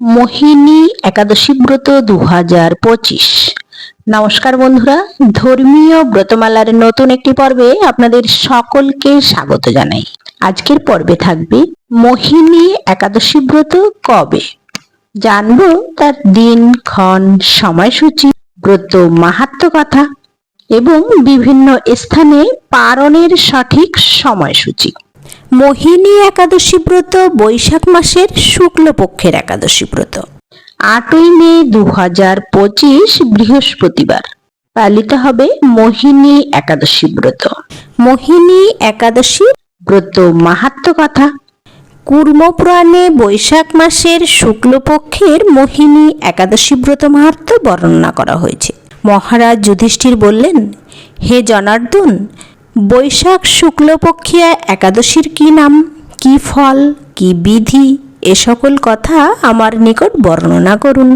মোহিনী একাদশী ব্রত দু হাজার পঁচিশ। নমস্কার বন্ধুরা, ধর্মীয় ব্রতমালার নতুন একটি পর্বে আপনাদের সকলকে স্বাগত জানাই। আজকের পর্বে থাকবে মোহিনী একাদশী ব্রত কবে? জানব তার দিন, ক্ষণ, সময়সূচি, ব্রত মাহাত্ম কথা এবং বিভিন্ন স্থানে পালনের সঠিক সময়সূচি। মোহিনী একাদশী ব্রত, বৈশাখ মাসের শুক্লপক্ষের একাদশী ব্রত। আটই মে দু হাজার পঁচিশ বৃহস্পতিবার। পালিত হবে মোহিনী একাদশী ব্রত। মোহিনী একাদশী ব্রত মাহাত্ম কথা। কুর্মপুরাণে বৈশাখ মাসের শুক্লপক্ষের মোহিনী একাদশী ব্রত মাহাত্ম বর্ণনা করা হয়েছে। মহারাজ যুধিষ্ঠির বললেন, হে জনার্দন বৈশাখ শুক্লপক্ষিয়া একাদশীর কি নাম, কি ফল, কি বিধি, এ সকল কথা আমার নিকট বর্ণনা করুন।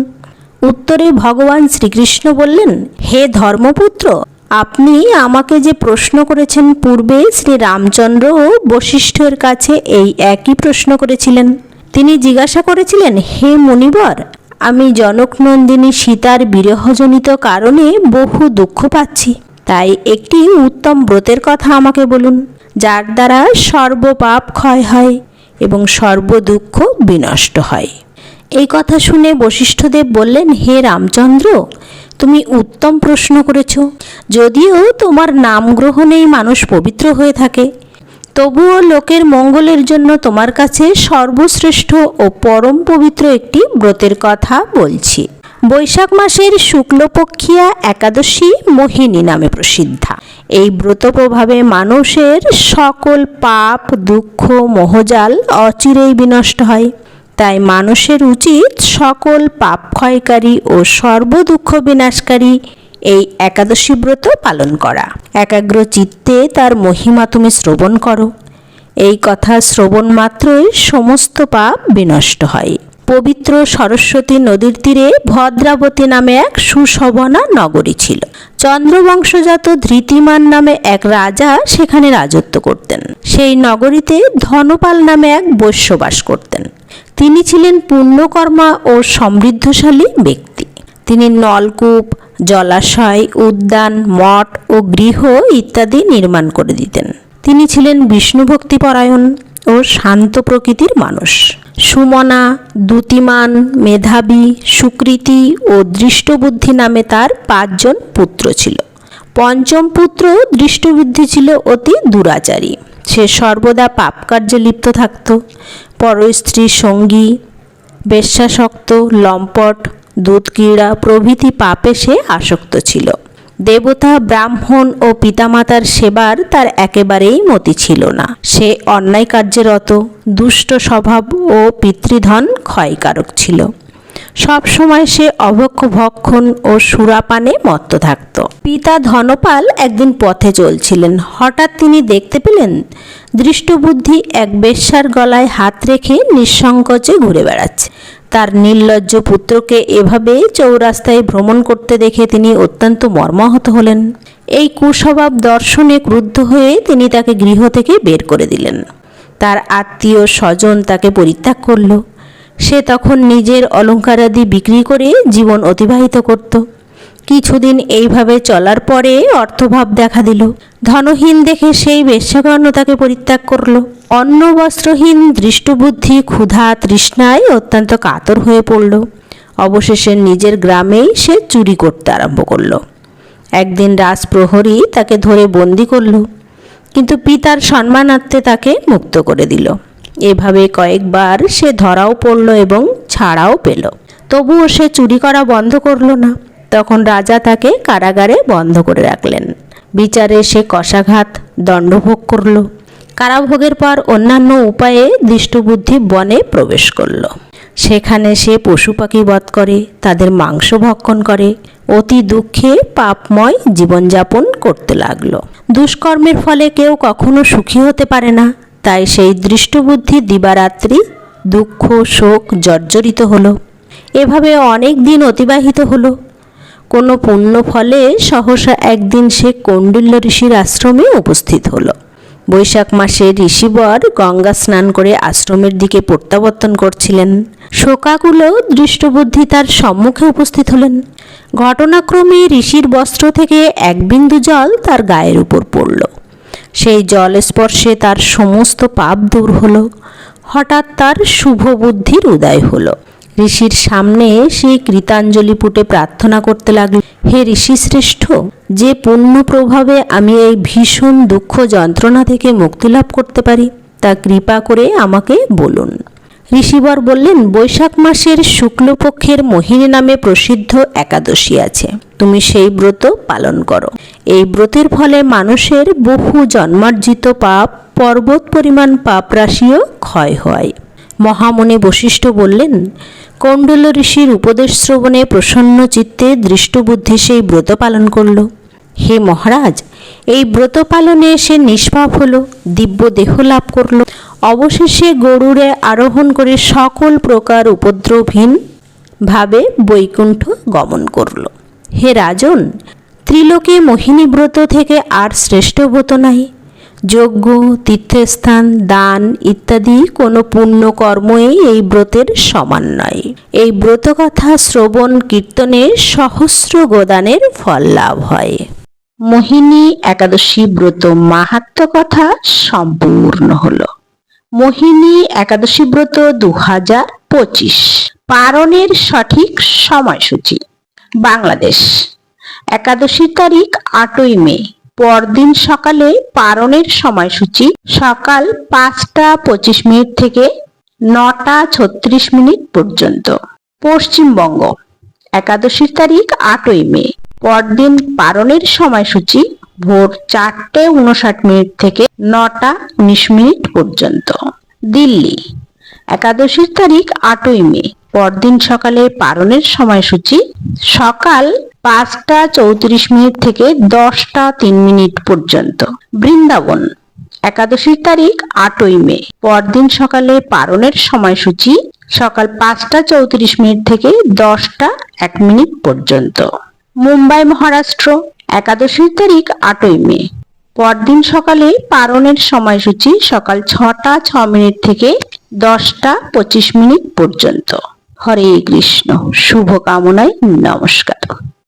উত্তরে ভগবান শ্রীকৃষ্ণ বললেন, হে ধর্মপুত্র, আপনি আমাকে যে প্রশ্ন করেছেন পূর্বে শ্রী রামচন্দ্র ও বশিষ্ঠের কাছে এই একই প্রশ্ন করেছিলেন। তিনি জিজ্ঞাসা করেছিলেন, হে মুনিবর, আমি জনকনন্দিনী সীতার বিরহজনিত কারণে বহু দুঃখ পাচ্ছি। তাই একটি উত্তম ব্রতের কথা আমাকে বলুন, যার দ্বারা সর্বপাপ ক্ষয় হয় এবং সর্বদুঃখ বিনষ্ট হয়। এই কথা শুনে বশিষ্ঠদেব বললেন, হে রামচন্দ্র, তুমি উত্তম প্রশ্ন করেছ। যদিও তোমার নাম গ্রহণেই মানুষ পবিত্র হয়ে থাকে, তবুও লোকের মঙ্গলের জন্য তোমার কাছে সর্বশ্রেষ্ঠ ও পরম পবিত্র একটি ব্রতের কথা বলছি। বৈশাখ মাসের শুক্লপক্ষিয়া একাদশী মোহিনী নামে প্রসিদ্ধা। এই ব্রত প্রভাবে মানুষের সকল পাপ, দুঃখ, মোহজাল অচিরেই বিনষ্ট হয়। তাই মানুষের উচিত সকল পাপ ক্ষয়কারী ও সর্বদুঃখ বিনাশকারী এই একাদশী ব্রত পালন করা। একাগ্র চিত্তে তার মহিমা তুমি শ্রবণ করো। এই কথা শ্রবণ মাত্রই সমস্ত পাপ বিনষ্ট হয়। পবিত্র সরস্বতী নদীর তীরে ভদ্রাবতী নামে এক সুশোভনা নগরী ছিল। চন্দ্রবংশজাত ধৃতিমান নামে এক রাজা সেখানে রাজত্ব করতেন। সেই নগরীতে ধনপাল নামে এক বৈশ্য বাস করতেন। তিনি ছিলেন পুণ্যকর্মা ও সমৃদ্ধশালী ব্যক্তি। তিনি নলকূপ, জলাশয়, উদ্যান, মঠ ও গৃহ ইত্যাদি নির্মাণ করে দিতেন। তিনি ছিলেন বিষ্ণুভক্তিপরায়ণ ও শান্ত প্রকৃতির মানুষ। সুমনা দ্যুতিমান মেধাবী, সুকৃতি ও দৃষ্টবুদ্ধি নামে তার পাঁচজন পুত্র ছিল। পঞ্চম পুত্র দৃষ্টবুদ্ধি ছিল অতি দুরাচারী। সে সর্বদা পাপ কার্যে লিপ্ত থাকত। পরস্ত্রীর সঙ্গী, বেশ্যাসক্ত, লম্পট দুধক্রীড়া প্রভৃতি পাপে সে আসক্ত ছিল। দেবতা, ব্রাহ্মণ ও পিতামাতার সেবার তার একেবারেই মতি ছিল না। সে অন্যায় কার্যে রত দুষ্ট স্বভাব ও পিতৃধন ক্ষয়কারক ছিল। সব সময় সে অভক্ষ, ভক্ষণ ও সুরাপানে মত্ত থাকত। পিতা ধনপাল একদিন পথে চলছিলেন। হঠাৎ তিনি দেখতে পেলেন, দৃষ্টবুদ্ধি এক বেশ্যার গলায় হাত রেখে নিঃসংকোচে ঘুরে বেড়াচ্ছে। তার নির্লজ্জ পুত্রকে এভাবে চৌরাস্তায় ভ্রমণ করতে দেখে তিনি অত্যন্ত মর্মাহত হলেন। এই কুস্বভাব দর্শনে ক্রুদ্ধ হয়ে তিনি তাকে গৃহ থেকে বের করে দিলেন। তার আত্মীয় স্বজন তাকে পরিত্যাগ করল। সে তখন নিজের অলঙ্কারাদি বিক্রি করে জীবন অতিবাহিত করত। কিছুদিন এইভাবে চলার পরে অর্থভাব দেখা দিল। ধনহীন দেখে সেই বেশ্যাকর্ণ তাকে পরিত্যাগ করল। অন্ন, বস্ত্রহীন, দৃষ্টবুদ্ধি, ক্ষুধা, তৃষ্ণায় অত্যন্ত কাতর হয়ে পড়ল। অবশেষে নিজের গ্রামেই সে চুরি করতে আরম্ভ করল। একদিন রাজপ্রহরী তাকে ধরে বন্দি করল, কিন্তু পিতার সম্মানার্থে তাকে মুক্ত করে দিল। এভাবে কয়েকবার সে ধরাও পড়ল এবং ছাড়াও পেল। তবুও সে চুরি করা বন্ধ করল না। তখন রাজা তাকে কারাগারে বন্ধ করে রাখলেন। বিচারে সে কষাঘাত, দণ্ডভোগ করল। কারাভোগের পর অন্যান্য উপায়ে দৃষ্টবুদ্ধি বনে প্রবেশ করল। সেখানে সে পশু পাখি বধ করে, তাদের মাংস ভক্ষণ করে, অতি দুঃখে পাপময় জীবনযাপন করতে লাগল। দুষ্কর্মের ফলে কেউ কখনো সুখী হতে পারে না, তাই সেই দৃষ্টবুদ্ধি দিবারাত্রি দুঃখ, শোক জর্জরিত হলো। এভাবে অনেক দিন অতিবাহিত হলো। কোনো পুণ্য ফলে সহসা একদিন সে কৌণ্ডিল্য ঋষির আশ্রমে উপস্থিত হলো। বৈশাখ মাসে ঋষিবর গঙ্গা স্নান করে আশ্রমের দিকে প্রত্যাবর্তন করছিলেন। শোকাকুল দৃষ্টবুদ্ধি তার সম্মুখে উপস্থিত হলেন। ঘটনাক্রমে ঋষির বস্ত্র থেকে এক বিন্দু জল তার গায়ের উপর পড়ল। সেই জল স্পর্শে তার সমস্ত পাপ দূর হলো। হঠাৎ তার শুভ বুদ্ধির উদয় হলো। ঋষির সামনে সে কৃতাঞ্জলি পুটে প্রার্থনা করতে লাগল, হে ঋষি শ্রেষ্ঠ, যে পুণ্য প্রভাবে আমি এই ভীষণ দুঃখ যন্ত্রণা থেকে মুক্তি লাভ করতে পারি, তা কৃপা করে আমাকে বলুন। ঋষিবর বললেন, বৈশাখ মাসের শুক্লপক্ষের মোহিনী নামে প্রসিদ্ধ একাদশী আছে। তুমি সেই ব্রত পালন করো। এই ব্রতের ফলে মানুষের বহু জন্মার্জিত পাপ, পর্বত পরিমাণ পাপ রাশিও ক্ষয় হয়। মহামণি বশিষ্ঠ বললেন কৌণ্ডল ঋষির উপদেশ শ্রবণে প্রসন্ন চিত্তে দৃষ্টবুদ্ধি সেই ব্রত পালন করল। হে মহারাজ, এই ব্রত পালনে সে নিষ্পাপ হল, দিব্য দেহ লাভ করল। অবশেষে গরুরে আরোহণ করে সকল প্রকার উপদ্রবহীন ভাবে বৈকুণ্ঠ গমন করল। হে রাজন, ত্রিলোকে মোহিনী ব্রত থেকে আর শ্রেষ্ঠ ব্রত নাই। যজ্ঞ, তীর্থস্থান, দান ইত্যাদি কোনো পুণ্য কর্মই এই ব্রতের সমান নয়। এই ব্রত কথা শ্রবণ কীর্তনে সহস্র গোদানের ফল লাভ হয়। মোহিনী একাদশী ব্রত মাহাত্ম কথা সম্পূর্ণ হলো। মোহিনী একাদশী ব্রত দু হাজার পঁচিশ। পারণের সঠিক সময়সূচি। বাংলাদেশ। একাদশী তারিখ আটই মে। পরদিন সকালে পারণের সময়সূচি, সকাল পাঁচটা পঁচিশ মিনিট থেকে নটা ছত্রিশ মিনিট পর্যন্ত। পশ্চিমবঙ্গ, একাদশীর তারিখ আটই মে। পরদিন পারণের সময়সূচি ভোর চারটে উনষাট মিনিট থেকে নটা উনিশ মিনিট পর্যন্ত। দিল্লি, একাদশীর তারিখ আটই মে। পরদিন সকালে পারণের সময়সূচি। সকাল পাঁচটা চৌত্রিশ মিনিট থেকে দশটা তিন মিনিট পর্যন্ত। বৃন্দাবন, একাদশীর তারিখ আটই মে। পরদিন সকালে পারণের সময়সূচি সকাল পাঁচটা চৌত্রিশ মিনিট থেকে দশটা এক মিনিট পর্যন্ত। মুম্বাই, মহারাষ্ট্র, একাদশীর তারিখ আটই মে। পরদিন সকালে পারণের সময়সূচি সকাল ছটা ছ মিনিট থেকে দশটা পঁচিশ মিনিট পর্যন্ত। হরে কৃষ্ণ শুভ কামনায় নমস্কার।